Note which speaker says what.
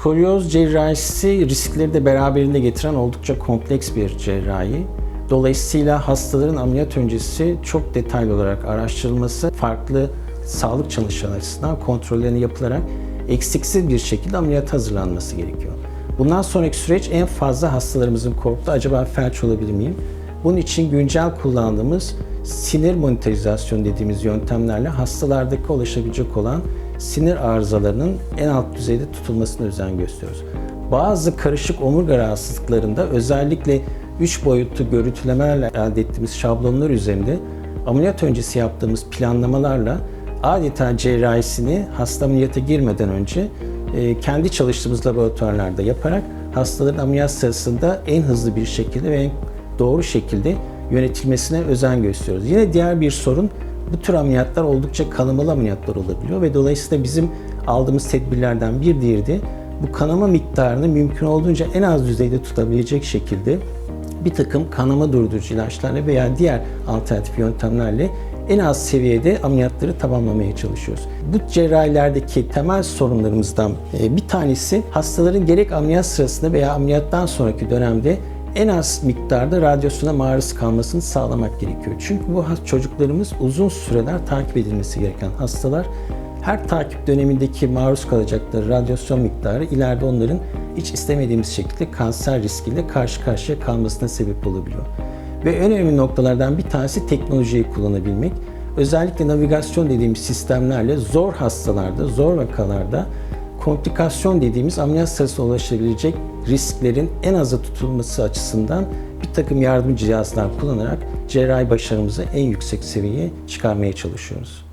Speaker 1: Skolyoz cerrahisi riskleri de beraberinde getiren oldukça kompleks bir cerrahi. Dolayısıyla hastaların ameliyat öncesi çok detaylı olarak araştırılması, farklı sağlık çalışanları açısından kontrollerini yapılarak eksiksiz bir şekilde ameliyat hazırlanması gerekiyor. Bundan sonraki süreç en fazla hastalarımızın korktuğu acaba felç olabilir miyim? Bunun için güncel kullandığımız sinir monitorizasyon dediğimiz yöntemlerle hastalardaki ulaşabilecek olan sinir arızalarının en alt düzeyde tutulmasına özen gösteriyoruz. Bazı karışık omurga rahatsızlıklarında özellikle 3 boyutlu görüntülemelerle elde ettiğimiz şablonlar üzerinde ameliyat öncesi yaptığımız planlamalarla adeta cerrahisini hasta ameliyata girmeden önce e, kendi çalıştığımız laboratuvarlarda yaparak hastaların ameliyat sırasında en hızlı bir şekilde ve en doğru şekilde yönetilmesine özen gösteriyoruz. Yine diğer bir sorun bu tür ameliyatlar oldukça kanamalı ameliyatlar olabiliyor ve dolayısıyla bizim aldığımız tedbirlerden bir diğeri de bu kanama miktarını mümkün olduğunca en az düzeyde tutabilecek şekilde bir takım kanama durdurucu ilaçlarla veya diğer alternatif yöntemlerle en az seviyede ameliyatları tamamlamaya çalışıyoruz. Bu cerrahilerdeki temel sorunlarımızdan e, bir tanesi hastaların gerek ameliyat sırasında veya ameliyattan sonraki dönemde en az miktarda radyasyona maruz kalmasını sağlamak gerekiyor. Çünkü bu çocuklarımız uzun süreler takip edilmesi gereken hastalar. Her takip dönemindeki maruz kalacakları radyasyon miktarı ileride onların hiç istemediğimiz şekilde kanser riskiyle karşı karşıya kalmasına sebep olabiliyor. Ve en önemli noktalardan bir tanesi teknolojiyi kullanabilmek. Özellikle navigasyon dediğimiz sistemlerle zor hastalarda, zor vakalarda komplikasyon dediğimiz ameliyat sırasında ulaşabilecek risklerin en aza tutulması açısından bir takım yardımcı cihazlar kullanarak cerrahi başarımızı en yüksek seviyeye çıkarmaya çalışıyoruz.